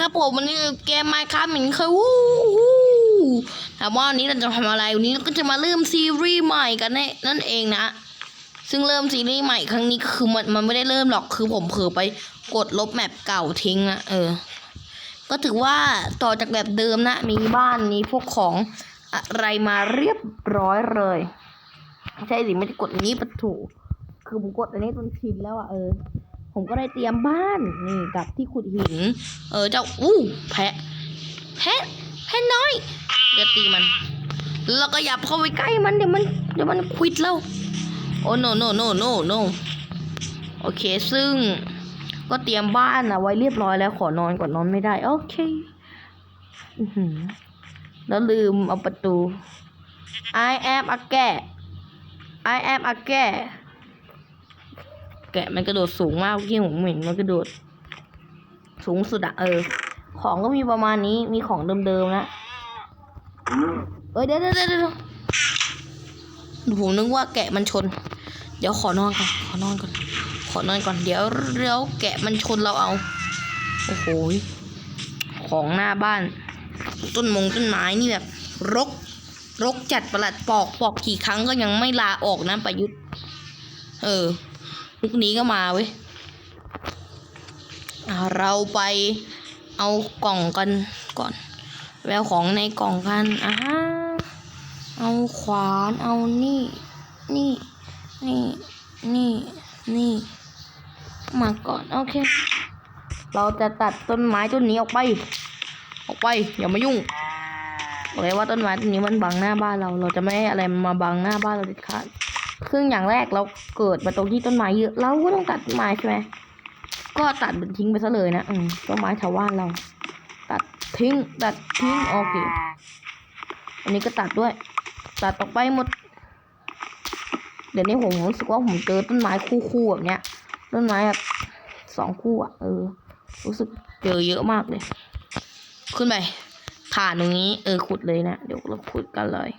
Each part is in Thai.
นะครับผมวันนี้เกมไมค์ครับเหมือนเคยวู้ฮู้ถามว่าวันนี้เราจะทำอะไรวันนี้เราก็จะมาเริ่มซีรีส์ใหม่กันแน่นั่นเองนะซึ่งเริ่มซีรีส์ใหม่ครั้งนี้ก็คือมันมันไม่ได้เริ่มหรอกคือผมเผลอไปกดลบแมปเก่าทิ้งนะเออ ก็ถือว่าต่อจากแบบเดิมนะ มีบ้านมีพวกของอะไรมาเรียบร้อยเลย ใช่สิไม่ได้กดอันนี้ประถูคือผมกดอันนี้จนชินแล้วอะเออ ผมก็ได้เตรียมบ้านนี่กับที่ขุดหิน เออเจ้าอู้แพะ แพะ แพะน้อยอย่าตีมัน แล้วก็อย่าเข้าไปใกล้มันเดี๋ยวมันเดี๋ยวมันควิดแล้วโอ้ no no no no no โอเค ซึ่งก็เตรียมบ้านอะไว้เรียบร้อยแล้วขอนอนก่อนนอนไม่ได้ โอเคอือแล้วลืมเอาประตู I am a cat I am a cat แกะมันกระโดดสูงมากที่ผมเห็นมันกระโดด สูงสุดอะเออ ของก็มีประมาณนี้มีของเดิมๆนะเอ้ยเดี๋ยวเดี๋ยวเดี๋ยวเดี๋ยวผมนึกว่าแกะมันชน เดี๋ยวขอนอนก่อนขอนอนก่อนขอนอนก่อนเดี๋ยวเดี๋ยวแกะมันชนเราเอาโอ้โหของหน้าบ้าน ต้นมงต้นไม้นี่แบบ รก รกจัดประหลัดปอกปอกกี่ครั้งก็ยังไม่ลาออกนะประยุทธ์ เออ พรุ่งนี้ก็มาเว้ยเราไปเอากล่องกันก่อนแววของในกล่องกันอ่าฮะเอาขวาน เอานี่ นี่ นี่ นี่ นี่ มาก่อน โอเค เราจะตัดต้นไม้ต้นนี้ออกไป ออกไป อย่ามายุ่งบอกเลยว่าต้นไม้ต้นนี้มันบังหน้าบ้านเรา เราจะไม่ให้อะไรมาบังหน้าบ้านเราเด็ดขาด ซึ่งอย่างแรกเราเกิดมาตรงที่ต้นไม้เยอะเราก็ต้องตัดไม้ใช่ไหมก็ตัดมันทิ้งไปซะเลยนะอืมต้นไม้ชาวบ้านเรา ตัดทิ้ง ตัดทิ้งโอเค อันนี้ก็ตัดด้วย ตัดออกไปหมด เดี๋ยวนี้ผมรู้สึกว่าผมเจอต้นไม้คู่ๆแบบเนี้ย ต้นไม้แบบสองคู่อะเออ รู้สึกเจอเยอะมากเลย ขึ้นไปถ่านตรงนี้ เออขุดเลยนะ เดี๋ยวเราขุดกันเลย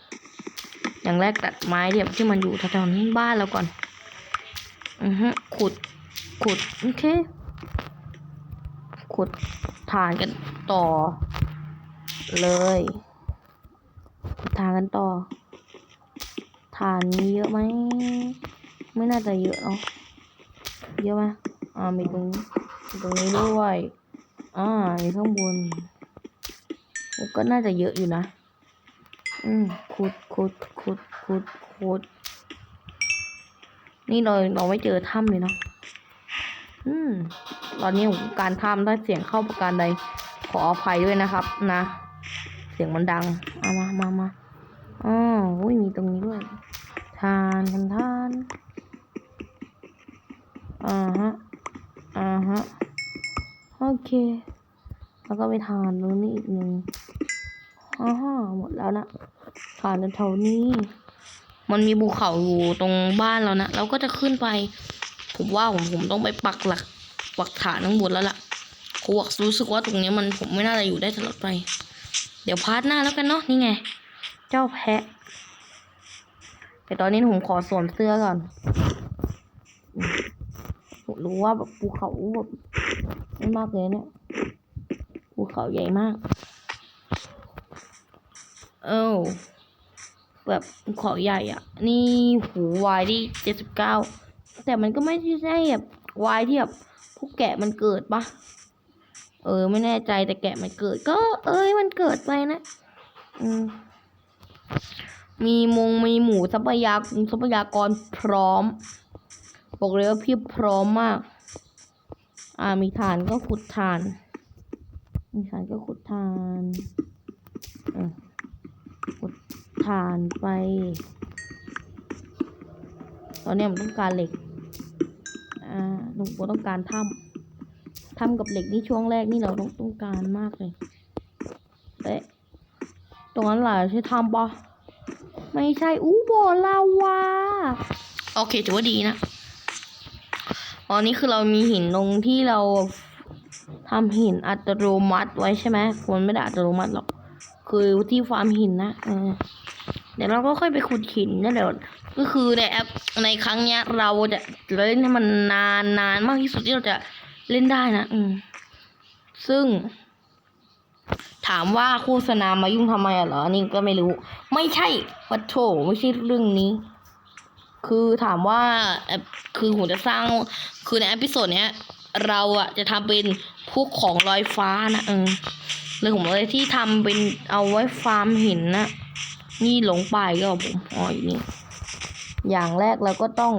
อย่างแรกตัดไม้เนี่ยที่มันอยู่แถวๆนี้บ้านเราก่อน อือฮึขุด ขุด โอเค ขุดฐานกันต่อ เลยขุดฐานกันต่อ ฐานมีเยอะไหม ไม่น่าจะเยอะเนาะเยอะไหมอ่า มีตรงตรงนี้ด้วย อ่ามีข้างบน ก็น่าจะเยอะอยู่นะ อืมขุดขุด ขุดขุดนี่เราเราไม่เจอถ้ำเลยเนาะอืม ตอนนี้การถ้ำได้เสียงเข้าประการใด ขออภัยด้วยนะครับ นะ เสียงมันดัง เอามามามาอ๋ออุ้ยมีตรงนี้ด้วย ทานกันทานอ่าฮะ อ่าฮะ โอเค แล้วก็ไปทานตรงนี้อีกหนึ่งอ่าฮะหมดแล้วนะผ่านแถวนี้ มันมีภูเขาอยู่ตรงบ้านเรานะเราก็จะขึ้นไป ผมว่าผมผมต้องไปปักหลักปักฐานข้างบนแล้วล่ะผมรู้สึกว่าตรงนี้มันผมไม่น่าจะอยู่ได้ตลอดไป เดี๋ยวพาร์ทหน้าแล้วกันเนาะนี่ไง เจ้าแพะ แต่ตอนนี้ผมขอสวมเสื้อก่อนผมรู้ว่าแบบภูเขาแบบไม่มากเลยเนี่ยภูเขาใหญ่มาก เอ้า แบบเขาใหญ่อะ นี่หูวายที่เจ็ดสิบเก้าแต่มันก็ไม่ใช่แบบวายที่แบบพวกแกะมันเกิดปะเออ ไม่แน่ใจแต่แกะมันเกิด ก็ เอ้ยมันเกิดไปนะ อืมมีมงมีหมูทรัพยากรทรัพยากรพร้อม บอกเลยว่าพี่พร้อมมาก อ่ามีฐานก็ขุดฐาน มีฐานก็ขุดฐานอืมขุด ฐานไป ตอนนี้ผมต้องการเหล็ก อ่าหนูต้องการถ้ำถ้ำกับเหล็กนี่ช่วงแรกนี่เราต้องต้องการมากเลยแต่ตรงนั้นหล่ะใช่ถ้ำปะไม่ใช่อู้บอลาวาโอเคถือว่าดีนะตอนนี้คือเรามีหินตรงที่เราทำหินอัตโนมัติไว้ใช่ไหมมันไม่ได้อัตโนมัติหรอก คือที่ฟาร์มหินนะ เออเดี๋ยวเราก็ค่อยไปขุดหินนะเดี๋ยวก็คือในแอปในครั้งเนี้ย เราจะเล่นให้มันนานนานมากที่สุดที่เราจะเล่นได้นะ อืม ซึ่ง ถามว่าโฆษณามายุ่งทำไมอะเหรออันนี้ก็ไม่รู้ ไม่ใช่วัดโถไม่ใช่เรื่องนี้ คือถามว่าเอ่อคือผมจะสร้าง คือในอพิโซดเนี้ย เราอะจะทำเป็นพวกของลอยฟ้านะเออเลยผมเลยที่ทำเป็นเอาไว้ฟาร์มหินนะ นี่หลงป่ายก็ผมอ๋ออยู่นี่อย่างแรกเราก็ต้อง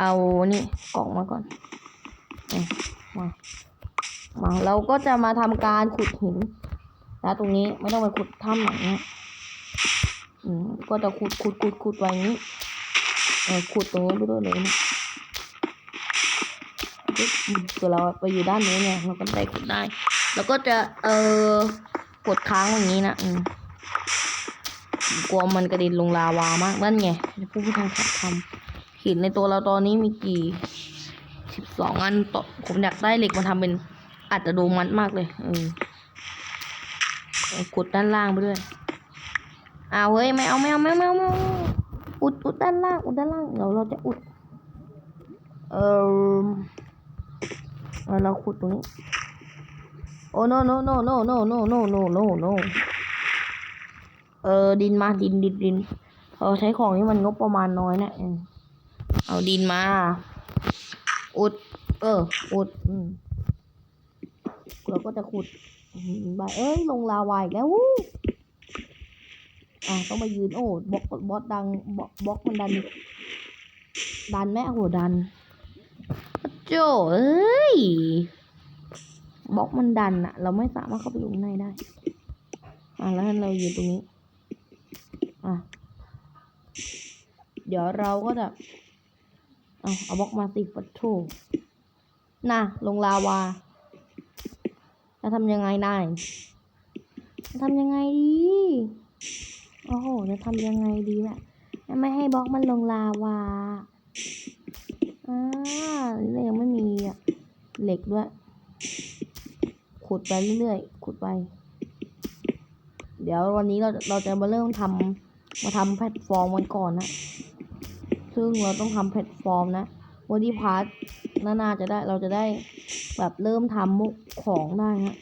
เอานี่กล่องมาก่อนเอามามาเราก็จะมาทำการขุดหินนะตรงนี้ไม่ต้องไปขุดถ้ำอย่างเงี้อืมก็จะขุดขุดขุดขุดไว้อย่างนี้เออขุดตรงนี้นไปด้วยเลยนะปึ๊บอืมคือเราไปอยู่ด้านนี้เนี่ยเราก็ได้ขุดได้ แล้วก็จะเออกดค้างอย่างนี้นะอืม กลัวมันกระเด็นลงลาวามากนั่นไงผู้พิทักษ์ทำหินในตัวเราตอนนี้มีกี่สิบสองอันต่อผมอยากได้เหล็กมาทำเป็นอัตโนมัติมากเลยเออกดด้านล่างไปด้วยอ้าวเฮ้ยไม่เอาไม่เอาไม่เอาไม่เอาอุดอุดด้านล่างอุดด้านล่างเดี๋ยวเราจะอุดเออเอาเราขุดตรงนี้โอ้ no no no no no no no no no no เออดินมาดินดินดินเราใช้ของที่มันงบประมาณน้อยนะเออเอาดินมา อุด เออ อุด อืมเราก็จะขุดไปเอ้ย ลงลาวาอีกแล้ววู้อะต้องมายืน โอ้บล็อกบล็อกดังบล็อกบล็อกมันดัน ดันแม่โหดันโจเอ้ยบล็อกมันดันอะเราไม่สามารถเข้าไปอยู่ข้างในได้ อะแล้วเราอยืนตรงนี้ อะ เดี๋ยวเราก็จะ เอาเอาบล็อกมาสิปัดโถน่ะ ลงลาวาจะทำยังไงได้จะทำยังไงดี โอ้โห จะทำยังไงดีแม่ไม่ให้บล็อกมันลงลาวาอ่านี่ยังไม่มีอะเหล็กด้วย ขุดไปเรื่อยๆ ขุดไป เดี๋ยววันนี้เราเราจะมาเริ่มทำมาทำแพลตฟอร์มกันก่อนนะ ซึ่งเราต้องทำแพลตฟอร์มนะวันที่พาร์ทน่าจะได้เราจะได้แบบเริ่มทำมุกของได้นะ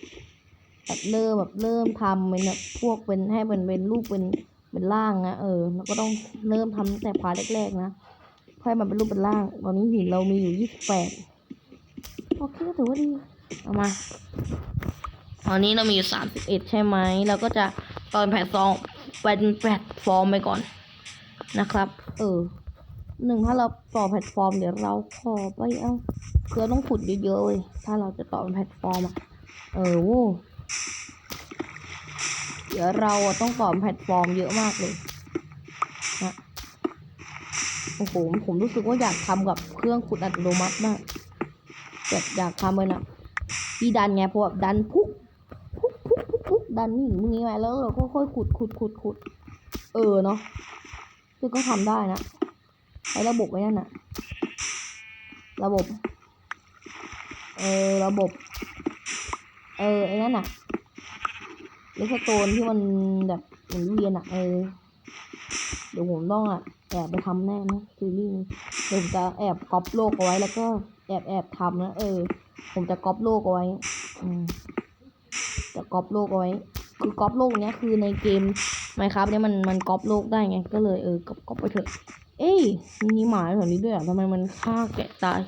แบบเริ่มแบบเริ่มทำเป็นแบบพวกเป็นให้เป็นเป็นรูปเป็นเป็นร่างนะเออแล้วก็ต้องเริ่มทำแต่พาร์ทแรกๆนะเพื่อมันเป็นรูปเป็นร่าง ตอนนี้หินเรามีอยู่ยี่สิบแปดโอเคถือว่าดีเอามาตอนนี้เรามีอยู่สามสิบเอ็ดใช่ไหมเราก็จะตอนแพลตฟอร์มเป็นแพลตฟอร์มไปก่อนนะครับ เออ หนึ่งถ้าเราต่อแพลตฟอร์มเดี๋ยวเราขอไปเอาคือต้องขุดเยอะๆเลยถ้าเราจะต่อเป็นแพลตฟอร์มอะเออโว้เดี๋ยวเราต้องต่อเป็นแพลตฟอร์มเยอะมากเลยนะโอ้โหผมรู้สึกว่าอยากทำกับเครื่องขุดอัตโนมัติมากแบบอยากทำเลยนะที่ดันไงเพราะแบบดันพุกพุกพุกพุกพุกดันนี่มึงนี้ไงแล้วเราก็ค่อยขุดขุดขุดขุดเออเนาะคือก็ทำได้นะ ใช้ระบบไว้นั่นน่ะระบบ เออระบบ เออไอ้นั่นน่ะเลสโตนที่มันแบบเหมุนเวียนอะเออเดี๋ยวผมต้องอะแอบไปทำแน่นะซีรีส์นี้เดี๋ยวผมจะแอบก๊อปโลกเอาไว้แล้วก็แอบแอบทำนะเออ ผมจะก๊อปโลกเอาไว้อืมจะก๊อปโลกเอาไว้คือก๊อปโลกเนี้ยคือในเกมไมครับเนี่ยมันมันก๊อปโลกได้ไงก็เลยเออก๊อปก๊อปไปเถอะ เอ้ยมีหมาแถวนี้ด้วยอะทำไมมันฆ่าแกะตาย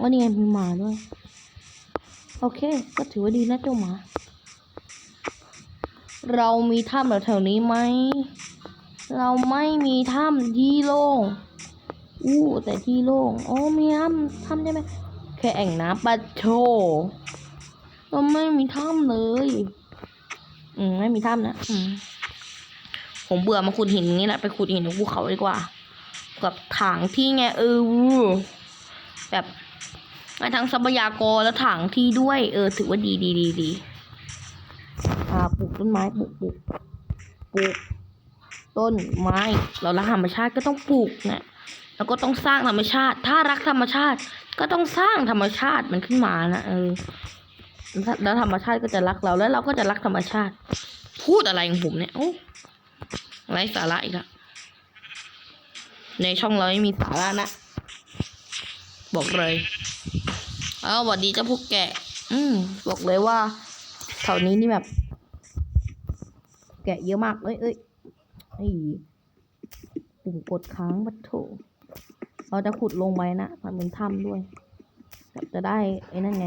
ว่านี่ไงมีหมาด้วย โอเค ก็ถือว่าดีนะเจ้าหมา เรามีถ้ำแถวๆนี้ไหม เราไม่มีถ้ำที่โล่ง อู้แต่ที่โล่ง โอ้มีถ้ำถ้ำได้ไหมแค่แอ่งน้ำปะโชเราไม่มีถ้ำเลย อืมไม่มีถ้ำนะ อืมผมเบื่อมาขุดหินอย่างนี้แหละ ไปขุดหินบนภูเขาดีกว่า กับถังที่ไงเออแบบมาทั้งทรัพยากรและถังที่ด้วย เออ ถือว่าดีดีดีดีอ่าปลูกต้นไม้ปลูกปลูกปลูกต้นไม้ เรารักธรรมชาติก็ต้องปลูกนะแล้วก็ต้องสร้างธรรมชาติ ถ้ารักธรรมชาติ ก็ต้องสร้างธรรมชาติมันขึ้นมานะเออแล้วธรรมชาติก็จะรักเราแล้วเราก็จะรักธรรมชาติ พูดอะไรของผมเนี่ยโอ้ไรสาระอีกแล้ว ในช่องเราไม่มีสาระนะ บอกเลยเอาสวัสดีเจ้าพวกแกะ อืมบอกเลยว่าแถวนี้นี่แบบ แกะเยอะมาก เอ้ยเอ้ยไอ้ปุ่มกดค้างบัดโถเราจะขุดลงไปนะทำเป็นถ้ำด้วยแบบจะได้ไอ้นั่นไง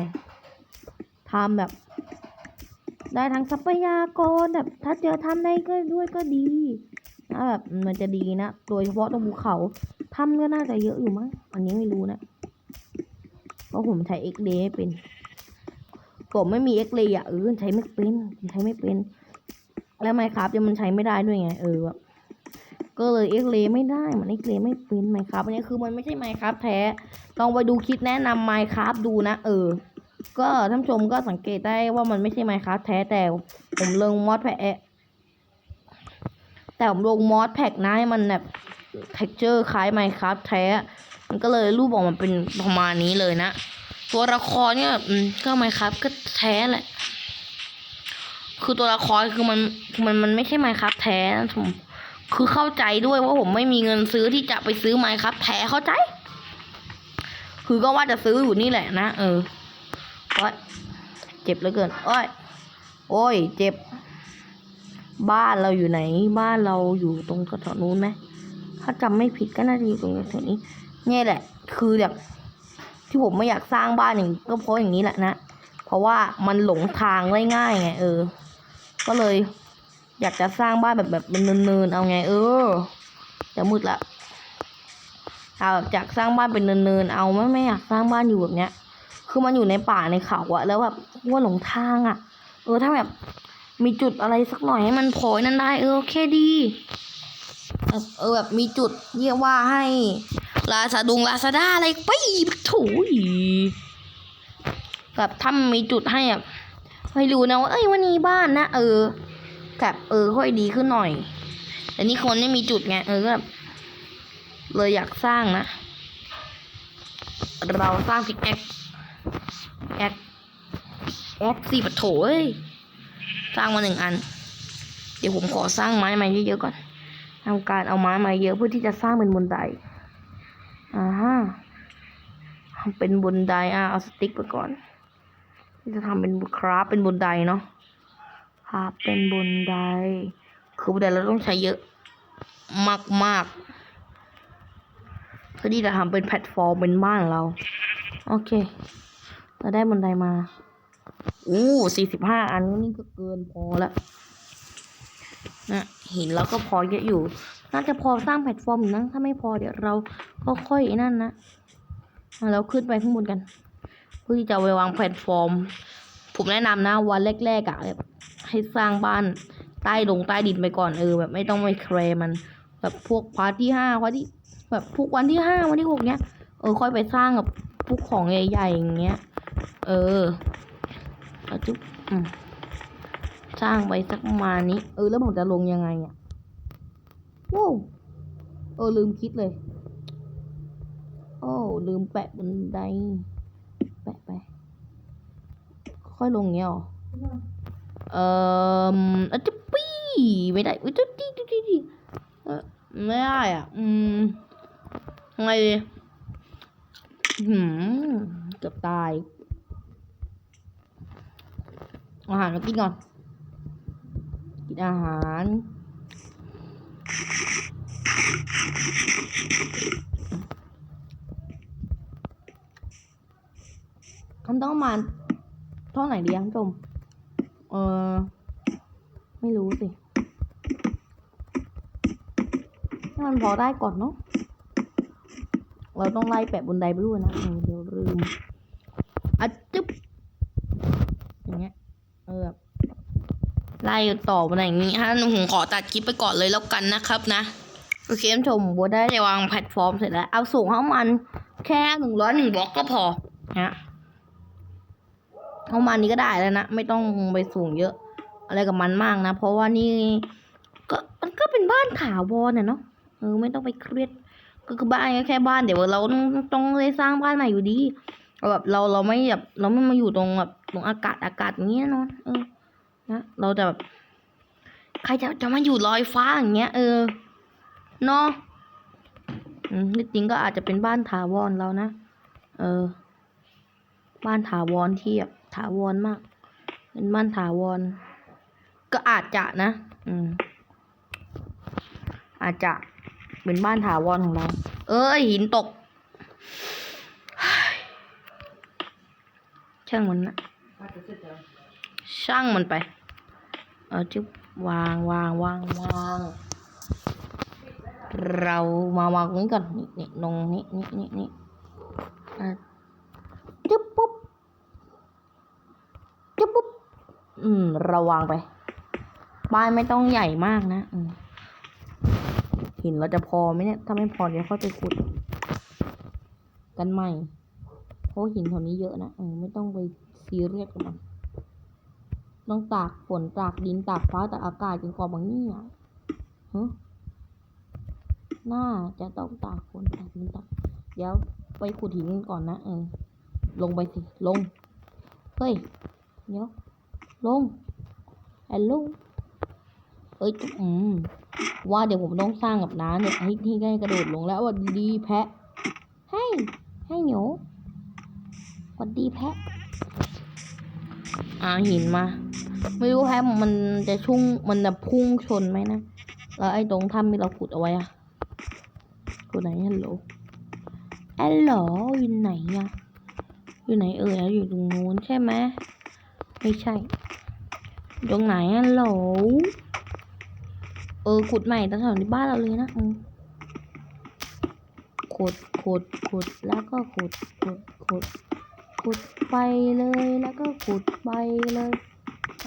ทำแบบ ได้ทั้งทรัพยากรแบบ ถ้าเจอถ้ำได้ก็ด้วยก็ดี นะแบบมันจะดีนะ โดยเฉพาะตรงภูเขาถ้ำก็น่าจะเยอะอยู่มั้ง อันนี้ไม่รู้นะ เพราะผมใช้เอ็กเไม่เป็น ผมไม่มีเอ็กเลอะเออใช้ไม่เป็นใช้ไม่เป็น แล้วไมครับยังมันใช้ไม่ได้ด้วยไง เออแบบก็เลยเอ็กเลไม่ได้ มันเอ็กเลไม่เป็นไมครับอันนี้คือมันไม่ใช่ไมครับแท้ ลองไปดูคลิปแนะนำไมครับดูนะ เออ ก็ท่านชมก็สังเกตได้ว่ามันไม่ใช่ไมครับแท้แต่ผมเลงมอสแพะ แต่ผมลงมอสแพ็กนะให้มันแบบเท็กเจอร์คล้ายไมครับแท้ มันก็เลยรูปออกมาเป็นประมาณนี้เลยนะ ตัวละครเนี่ยอืมก็ไมครับก็แท้แหละ คือตัวละครคือมันมันมันไม่ใช่ไมครับแท้นะผมคือเข้าใจด้วยว่าผมไม่มีเงินซื้อที่จะไปซื้อไมครับแท้เข้าใจ คือก็ว่าจะซื้ออยู่นี่แหละนะเออโอ้ยเจ็บเหลือเกินโอ้ยโอ้ย เจ็บ บ้านเราอยู่ไหน บ้านเราอยู่ตรงแถวนู้นไหมถ้าจำไม่ผิดก็น่าจะอยู่ตรงแถวนี้เนี่ยแหละ คือแบบที่ผมไม่อยากสร้างบ้านอย่างก็เพราะอย่างนี้แหละนะเพราะว่ามันหลงทางได้ง่ายไงเออ ก็เลย อยากจะสร้างบ้านแบบแบบเป็นเนินๆเอาไง เออจะมืดละเอาแบบจากสร้างบ้านเป็นเนินๆเอาไม่ไม่อยากสร้างบ้านอยู่แบบเนี้ย คือมันอยู่ในป่าในเขาอะแล้วแบบว่าหลงทางอะเออถ้าแบบ มีจุดอะไรสักหน่อยให้มันโผล่นั่นได้ เออโอเคดีเออแบบมีจุดเรียกว่าให้ลาซาดุงลาซาด้าอะไรไปถุยแบบถ้ามีจุดให้แบบให้รู้นะว่าเอ้ยวันนี้บ้านนะเออแบบเออค่อยดีขึ้นหน่อยแต่นี่คนไม่มีจุดไงเออก็แบบเลยอยากสร้างนะ เราสร้างพิกแอคแอคแอคสี่ปะโถเอ้ย ร้างมาหนึ่งอัน เดี๋ยวผมขอสร้างไม้มาเยอะๆก่อนทำการเอาไม้มาเยอะเพื่อที่จะสร้างเป็นบนไดอ่าฮะทำเป็นบนไดอะเอาสติ๊กไปก่อน ที่จะทำเป็นคราฟเป็นบนไดเนาะครับเป็นบนได คือบนไดเราต้องใช้เยอะมากๆเพื่อที่จะทำเป็นแพลตฟอร์มเป็นบ้านเรา โอเค เราได้บนไดมา อู้สี่สิบห้าอันนี่ก็เกินพอแล้วนะหินเราก็พอเยอะอยู่ น่าจะพอสร้างแพลตฟอร์มนะถ้าไม่พอเดี๋ยวเราก็ค่อยนั่นนะมาเราขึ้นไปข้างบนกัน เพื่อที่จะไปวางแพลตฟอร์ม ผมแนะนำนะวันแรกๆอะ่ะแบบให้สร้างบ้านใต้ลงใต้ดินไปก่อนเออ แบบไม่ต้องไปแคร์มัน แบบพวกพาร์ทที่ห้าพาร์ทที่แบบพวกวันที่ห้าวันที่หกเนี้ยเออค่อยไปสร้างกับพวกของใหญ่ๆอย่างเงี้ย เออ อาจุ๊บอืมสร้างไปสักประมาณนี้ เออ แล้วผมจะลงยังไงอะว้าวเออ ลืมคิดเลย โอ้ลืมแปะบนได แปะไป ค่อยลงเงี้ยหรอ เอ่ออะจุ๊บปี้ไม่ได้อุ๊ยจุ๊บดี้จุ๊บดี้ดี้เออไม่ได้อะ อืมไงอืมเกือบตาย อาหารมากินก่อน กินอาหารคำต้องมาเท่าไหร่ดีคุณผู้ชมเออไม่รู้สิให้มันพอได้ก่อนเนาะเราต้องไล่แปะบนไดไปด้วยนะเดี๋ยวลืมอะจึ๊บ อย่างเงี้ย เออแบบ ไล่ต่อมาอย่างนี้ฮะผมขอตัดคลิปไปก่อนเลยแล้วกันนะครับนะโอเคท่านชมบัวได้วางแพลตฟอร์มเสร็จแล้ว เอาสูงเข้ามันแค่หนึ่งร้อยหนึ่งบล็อกก็พอฮะเข้ามันนี้ก็ได้แล้วนะ ไม่ต้องไปสูงเยอะ อะไรกับมันมากนะ เพราะว่านี่ก็มันก็เป็นบ้านถาวรน่ะเนาะเออไม่ต้องไปเครียดก็คือบ้านก็แค่บ้านเดี๋ยวเราต้องต้องเลยสร้างบ้านใหม่อยู่ดีแบบเราเราไม่แบบเราไม่มาอยู่ตรงแบบตรงอากาศอากาศอย่างเงี้ยนอนเออ นะเราจะแบบใครจะจะมาอยู่ลอยฟ้าอย่างเงี้ย เออเนาะอืมจริงก็อาจจะเป็นบ้านถาวรเรานะ เออ บ้านถาวรที่แบบถาวรมาก เป็นบ้านถาวร ก็อาจจะนะ อืม อาจจะเป็นบ้านถาวรของเรา เอ้ยหินตก ช่างมันนะช่างมันไป เอาจุ๊บวางวางวางวางเรามาวางตรงนี้ก่อนนี่นี่ตรงนี้นี่นี่นี่จุ๊บปุ๊บจุ๊บปุ๊บอืมเราวางไปบ้านไม่ต้องใหญ่มากนะอืหินเราจะพอไหมเนี่ย ถ้าไม่พอเดี๋ยวค่อยไปขุด กันใหม่ เพราะหินแถวนี้เยอะนะเออไม่ต้องไปซีเรียสกับมัน ต้องตากฝนตากดินตากฟ้าตากอากาศจนกว่าบางนี่อะฮะน่าจะต้องตากฝนตากดินตากเดี๋ยวไปขุดหินกันก่อนนะเออลงไปสิลง เฮ้ยเดี๋ยวลงฮัลโหลเอ้ยอืมว่าเดี๋ยวผมต้องสร้างกับน้าเนี่ยให้ที่ให้กระโดดลงแล้วว่าดีแพะให้ให้หนูสวัสดีแพะ อ่าหินมา ไม่รู้แพะมันจะชุ่งมันจะพุ่งชนไหมนะแล้วไอ้ตรงถ้ำที่เราขุดเอาไว้อะขุดไหนฮัลโหลฮัลโหลอยู่ไหนอะอยู่ไหนเอ่ยอยู่ตรงนู้นใช่ไหมไม่ใช่ ตรงไหนฮัลโหลเออขุดใหม่แถวๆในบ้านเราเลยนะขุดขุดขุดแล้วก็ขุดขุดขุด ขุดไปเลยแล้วก็ขุดไปเลย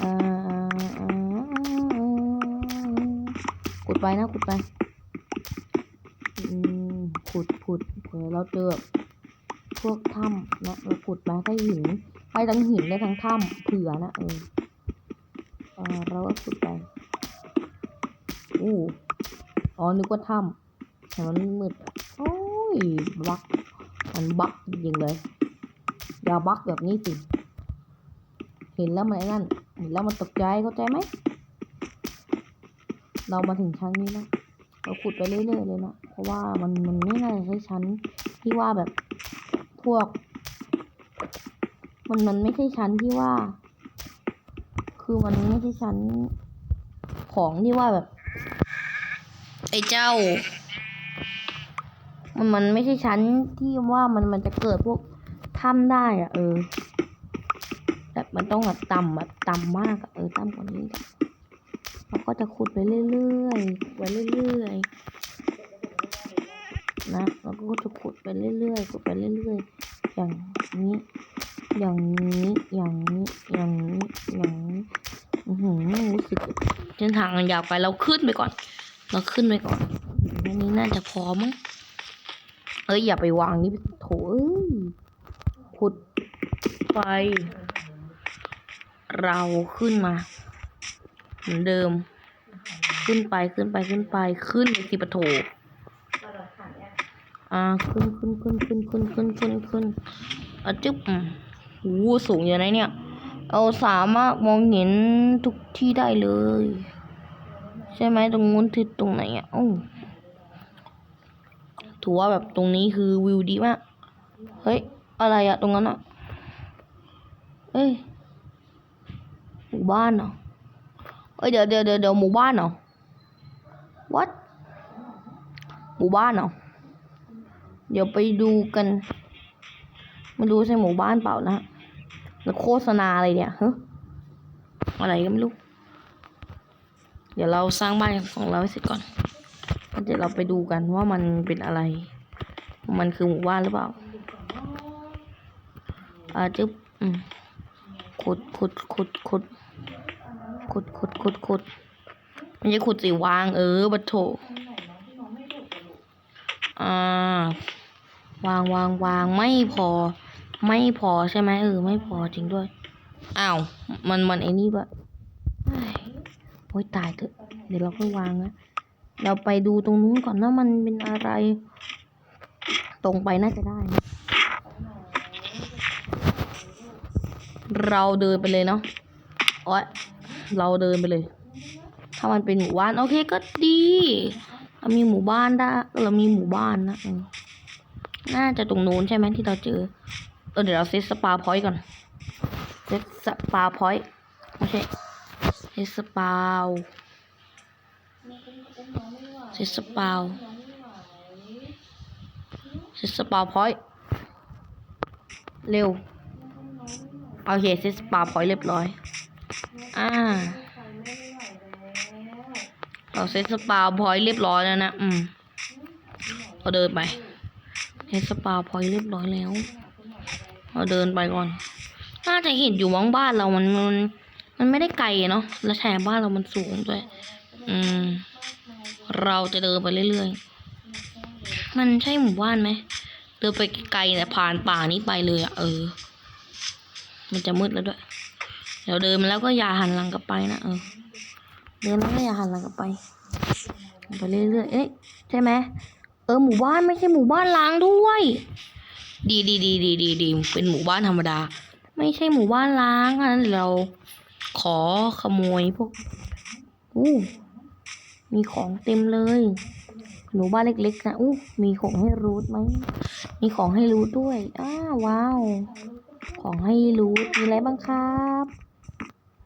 อ่าขุดไปนะขุดไปอืมขุดขุดเผื่อเราเจอพวกถ้ำนะเราขุดมาได้หินไปทั้งหินได้ทั้งถ้ำเผื่อนะเอออ่าเราก็ขุดไปอู้อ๋อนึกว่าถ้ำแต่มันมืดโอ้ยบักมันบักจริงเลย อย่าบักแบบนี้สิ เห็นแล้วมันไอ้นั่น เห็นแล้วมันตกใจเข้าใจไหม เรามาถึงชั้นนี้แล้ว เราขุดไปเรื่อยๆเลยนะเพราะว่ามันมันไม่น่าจะใช่ชั้นที่ว่าแบบพวก มันมันไม่ใช่ชั้นที่ว่า คือมันไม่ใช่ชั้นของที่ว่าแบบ ไอ้เจ้า มันมันไม่ใช่ชั้นที่ว่ามันมันจะเกิดพวก ถ้ำได้อะเออ แบบมันต้องแบบต่ำแบบต่ำมากอะเออต่ำกว่านี้เราก็จะขุดไปเรื่อยๆไปเรื่อยๆนะเราก็จะขุดไปเรื่อยๆขุดไปเรื่อยๆอย่างนี้ อย่างนี้อย่างนี้อย่างนี้อย่างนี้อือหือรู้สึกเส้นทางมันยาวไปเราขึ้นไปก่อน เราขึ้นไปก่อนอันนี้น่าจะพอมั้งเอ้ยอย่าไปวางนี่โถเอ้ย ไปเราขึ้นมา เหมือนเดิม ขึ้นไปขึ้นไปขึ้นไปขึ้นไปสิปะโถอ่าขึ้นขึ้นขึ้นขึ้นขึ้นขึ้นขึ้นขึ้นอะจึ๊บอืมโหสูงอย่างไรเนี่ย เราสามารถมองเห็นทุกที่ได้เลย ใช่ไหมตรงนู้นที่ตรงไหนอะโอ้ถือว่าแบบตรงนี้คือวิวดีมาก เฮ้ย อะไรอะตรงนั้นอะ เอ้ยหมู่บ้านเหรอเอ้ยเดี๋ยวเดี๋ยวเดี๋ยวเดี๋ยวหมู่บ้านเหรอ what หมู่บ้านเหรอ เดี๋ยวไปดูกัน ไม่รู้ใช่หมู่บ้านเปล่านะแล้วโฆษณาอะไรเนี่ยฮะอะไรก็ไม่รู้ เดี๋ยวเราสร้างบ้านของเราให้เสร็จก่อนแล้วเดี๋ยวเราไปดูกันว่ามันเป็นอะไร มันคือหมู่บ้านหรือเปล่าอ่าจึ๊บอืม ขุดขุดขุดขุดขุดขุดขุดขุดไม่ใช่ขุดสิวางเออบัดโถอ่าวางวางวางไม่พอ ไม่พอใช่ไหมเออ ไม่พอจริงด้วยอ้าวมันมันไอ้นี่ด้วยเฮ้ยโอ้ยตายเถอะ เดี๋ยวเราค่อยวางนะเราไปดูตรงนู้นก่อนนะมันเป็นอะไร ตรงไปน่าจะได้นะ เราเดินไปเลยเนาะโอ้ยเราเดินไปเลย ถ้ามันเป็นหมู่บ้านโอเคก็ดีเรามีหมู่บ้านได้เรามีหมู่บ้านนะน่าจะตรงนู้นใช่ไหมที่เราเจอเออเดี๋ยวเราเซตสปาพอยต์ก่อนเซตสปาพอยต์ไม่ใช่เฮสปาวเฮสปาวเฮสปาพอยต์เร็ว โอเคเฮสปาพอยต์เรียบร้อย อ่า เราเซตสปาพอยต์เรียบร้อยแล้วนะ อืมเราเดินไปเซตสปาพอยต์เรียบร้อยแล้ว เราเดินไปก่อน น่าจะเห็นอยู่มั้งบ้านเรามันมัน มันไม่ได้ไกลเนาะ แล้วแถมบ้านเรามันสูงด้วย อืม เราจะเดินไปเรื่อยๆ มันใช่หมู่บ้านไหม เดินไปไกลแต่ผ่านป่านี้ไปเลยอะเออ มันจะมืดแล้วด้วย เดี๋ยวเดินมาแล้วก็อย่าหันหลังกลับไปนะเออ เดินแล้วก็อย่าหันหลังกลับไป ไปเรื่อยๆ เอ๊ะใช่ไหมเออหมู่บ้านไม่ใช่หมู่บ้านล้างด้วย ดีดีดีดีดีดีเป็นหมู่บ้านธรรมดา ไม่ใช่หมู่บ้านล้างอันนั้นเราขอขโมยพวกอู้มีของเต็มเลยหมู่บ้านเล็กๆนะอู้มีของให้รูทไหม มีของให้รูทด้วย อ้าว้าว ของให้รูทมีอะไรบ้างครับ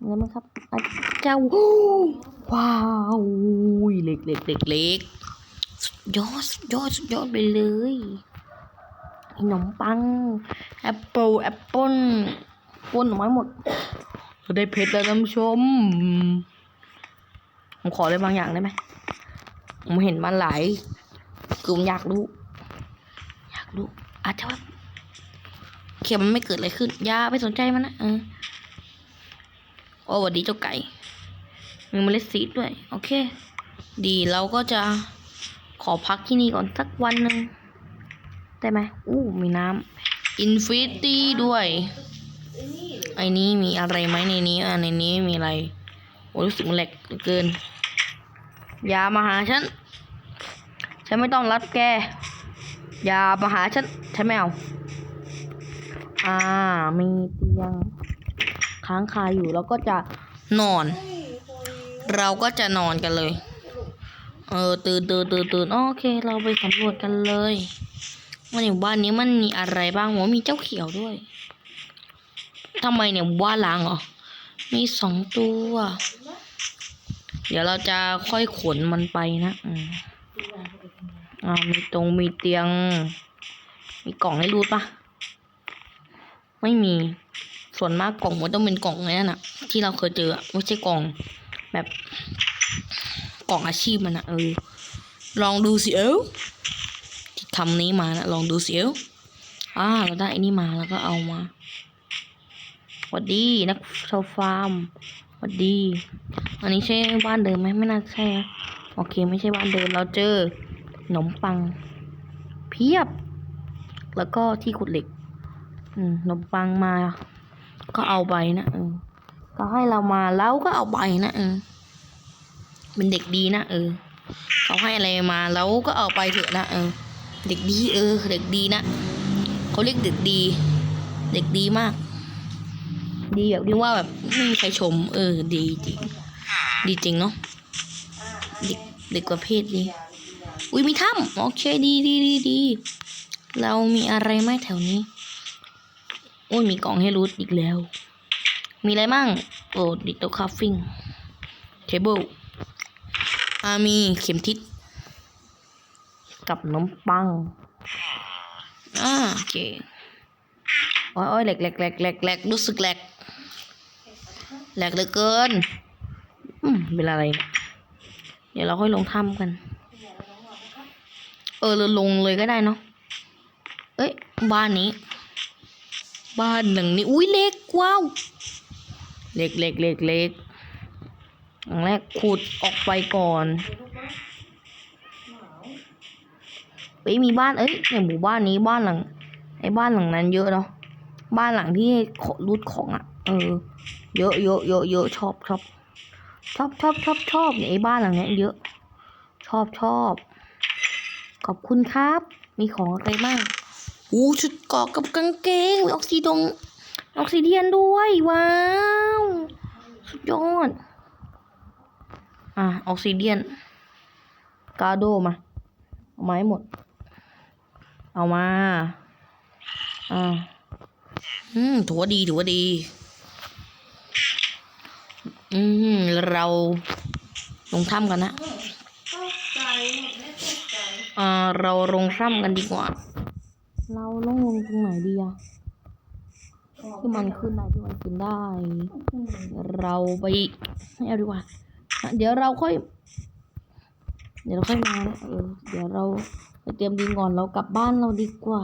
มีอะไรบ้างครับอะเจ้าว้าวเล็กเล็กเล็กเล็กยอดยอดยอดไปเลยขนมปังแอปเปิลแอปเปิลปนออกมาหมดเราได้เพชรแล้วท่านผู้ชม ผมขออะไรบางอย่างได้ไหมผมเห็นมันหลายคือผมอยากรู้ อยากรู้อาจจะว่า เขียมันไม่เกิดอะไรขึ้นอย่าไปสนใจมันนะเออโอ้สวัสดีเจ้าไก่ มีเมล็ดซีดด้วย โอเค ดีเราก็จะขอพักที่นี่ก่อนสักวันหนึ่งได้ไหมอู้มีน้ำอินฟินิตี้ด้วย ไอ้นี้มีอะไรไหมในนี้อะในนี้มีอะไร โอ้รู้สึกมันแหลกเหลือเกิน อย่ามาหาฉัน ฉันไม่ต้องรับแก อย่ามาหาฉัน ฉันไม่เอา อ่า มีเตียง ค้างคาอยู่แล้วก็จะนอน เราก็จะนอนกันเลย เออ ตื่นตื่นตื่นตื่นโอเค เราไปสำรวจกันเลยว่าในบ้านนี้มันมีอะไรบ้างโหมีเจ้าเขียวด้วยทำไมเนี่ยบ้านล้างเหรอ มีสองตัว เดี๋ยวเราจะค่อยขนมันไปนะอืมอ่ามีตรงมีเตียง มีกล่องให้รูดปะ ไม่มีส่วนมากกล่องมันต้องเป็นกล่องไอ้นั่นอะที่เราเคยเจอไม่ใช่กล่อง แบบกล่องอาชีพมันอะเออ ลองดูสิเอวที่ทำนี้มานะลองดูสิเอวอ่าเราได้อันนี้มาแล้วก็เอามาหวัดดีนักชาวฟาร์มหวัดดี อันนี้ใช่บ้านเดิมไหมไม่น่าใช่นะโอเคไม่ใช่บ้านเดิมเราเจอขนมปัง เพียบ แล้วก็ที่ขุดเหล็ก อืมขนมปังมา ก็เอาไปนะเออก็ให้เรามาแล้วก็เอาไปนะเออเป็นเด็กดีนะเออเขาให้อะไรมาแล้วก็เอาไปเถอะนะเออ เด็กดีเออ เด็กดีนะเขาเรียกเด็กดี เด็กดีมาก ดีแบบที่ว่าแบบไม่มีใครชม เออ ดีจริงดีจริงเนาะเด็กเด็กประเภทดีอุ้ยมีถ้ำโอเคดีดีดีดีเรามีอะไรไหมแถวนี้ โอ้ยมีกล่องให้รูทอีกแล้ว มีอะไรบ้างโอ้ดิโตคาฟิงเทเบิลอามีเข็มทิศกับขนมปังอ่าโอเคโอ้ยโอ้ยแหลกแหลกแหลกแหลกแหลกรู้สึกแหลกแหลกเหลือเกินอืมเป็นอะไรเนี่ยเดี๋ยวเราค่อยลงถ้ำกัน เออเราลงเลยก็ได้เนาะเอ้ยบ้านนี้ บ้านหลังนี้ อุ้ยเล็กว้าวเล็กเล็กเล็กเล็กอย่างแรกขุดออกไปก่อนเอ้ยมีบ้านเอ้ยในหมู่บ้านนี้บ้านหลังไอ้บ้านหลังนั้นเยอะเนาะบ้านหลังที่ขอรูดของอะ เออ เยอะเยอะเยอะเยอะชอบชอบชอบชอบชอบชอบเนี่ยไอ้บ้านหลังนี้เยอะ ชอบชอบ ขอบคุณครับ มีของอะไรบ้าง อู้ชุดเกาะกับกางเกงมีออกซิดงออกซิเดียนด้วย ว้าว สุดยอด อะออกซิเดียน กาโดมา เอาไม้หมด เอามา อ่าอืมถือว่าดีถือว่าดี อืม เราลงถ้ำกันนะอ่า เราลงถ้ำกันดีกว่า เราลงลงตรงไหนดีอะที่มันขึ้นได้ที่มันขึ้นได้ เราไปไม่เอาดีกว่า เดี๋ยวเราค่อย เดี๋ยวเราค่อยมานะเออเดี๋ยวเราไปเตรียมดินก่อนเรากลับบ้านเราดีกว่า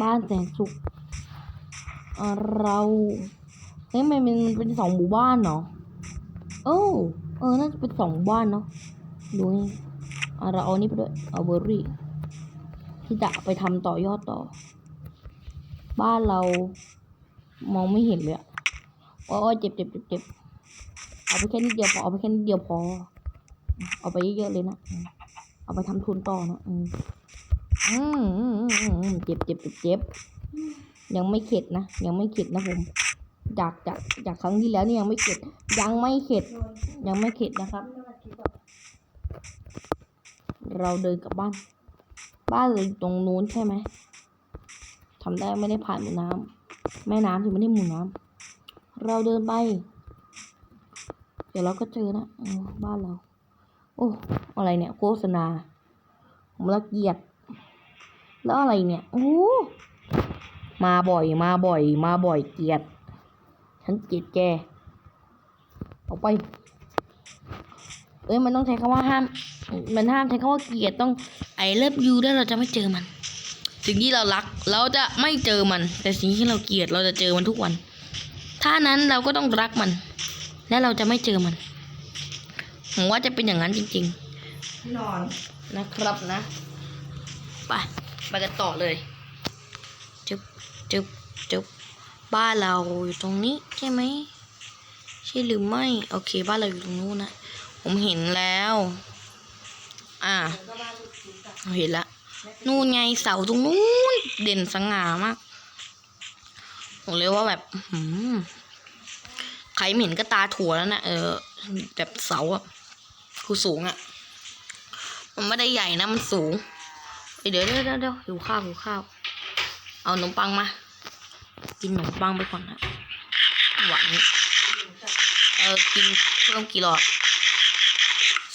บ้านแสนสุขเเราเฮ้ยมันมันเป็นสองหมู่บ้านเนาะโอ้เออน่าจะเป็นสองบ้านเนาะดูนี่เราเอานี่ไปด้วยเอาเบอร์รี่ ที่จะไปทำต่อยอดต่อ บ้านเรามองไม่เห็นเลยอะโอ้ยเจ็บเจ็บเจ็บเจ็บเอาไปแค่นิดเดียวพอเอาไปแค่นิดเดียวพอ เอาไปเยอะๆเลยนะ เอาไปทำทุนต่อนะอืมอืมเจ็บเจ็บเจ็บเจ็บยังไม่เข็ดนะ ยังไม่เข็ดนะผมจากจากจากครั้งที่แล้วนี่ยังไม่เข็ด ยังไม่เข็ด ยังไม่เข็ดนะครับ เราเดินกลับบ้าน บ้านเราอยู่ตรงนู้นใช่ไหมทำได้ไม่ได้ผ่านหมู่น้ำแม่น้ำถึงไม่ได้หมู่น้ำเราเดินไป เดี๋ยวเราก็เจอนะอบ้านเรา โอ้อะไรเนี่ย โฆษณาผมละเกียด แล้วอะไรเนี่ยโอ้มาบ่อยมาบ่อย มาบ่อยเกียดฉันเกลียดแกออกไป เอ้ยมันต้องใช้คำว่าห้าม มันห้ามใช้คำว่าเกลียดต้องไอเลิฟยูได้เราจะไม่เจอมัน สิ่งที่เรารักเราจะไม่เจอมัน แต่สิ่งที่เราเกลียดเราจะเจอมันทุกวัน ถ้านั้นเราก็ต้องรักมัน และเราจะไม่เจอมันผมว่าจะเป็นอย่างนั้นจริง ๆ นอนนะครับนะไปไปกันต่อเลยจึบจึบจึบบ้านเราอยู่ตรงนี้ใช่ไหมใช่หรือไม่ โอเค บ้านเราอยู่ตรงนู้นนะ ผมเห็นแล้ว อ่าเห็นละ นู่นไงเสาตรงนู้น เด่นสง่ามากผมเลยว่าแบบหือใครเห็นก็ตาถั่วแล้วนะเออ แบบเสาอะคือสูงอะมันไม่ได้ใหญ่นะมันสูงเดี๋ยวเดี๋ยวเดี๋ยวเดี๋ยวหิวข้าวหิวข้าว เอาขนมปังมา กินขนมปังไปก่อนนะหวานเออกินเพิ่มกี่หลอด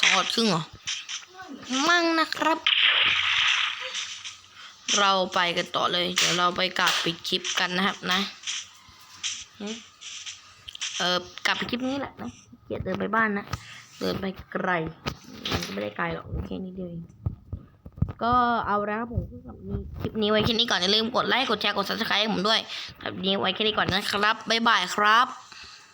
สองหลอดครึ่งเหรอ มั่งนะครับ เราไปกันต่อเลย เดี๋ยวเราไปกลับปิดคลิปกันนะครับนะ เออกลับไปคลิปนี้แหละนะเกียดเดินไปบ้านนะ เดินไปไกลมันก็ไม่ได้ไกลหรอกแค่นี้เดียวเองก็เอาละครับผมสำหรับนี้คลิปนี้ไว้แค่นี้ก่อนอย่าลืมกดไลค์กดแชร์กด subscribe ให้ผมด้วยคลิปนี้ไว้แค่นี้ก่อนนะครับ บ๊ายบายครับ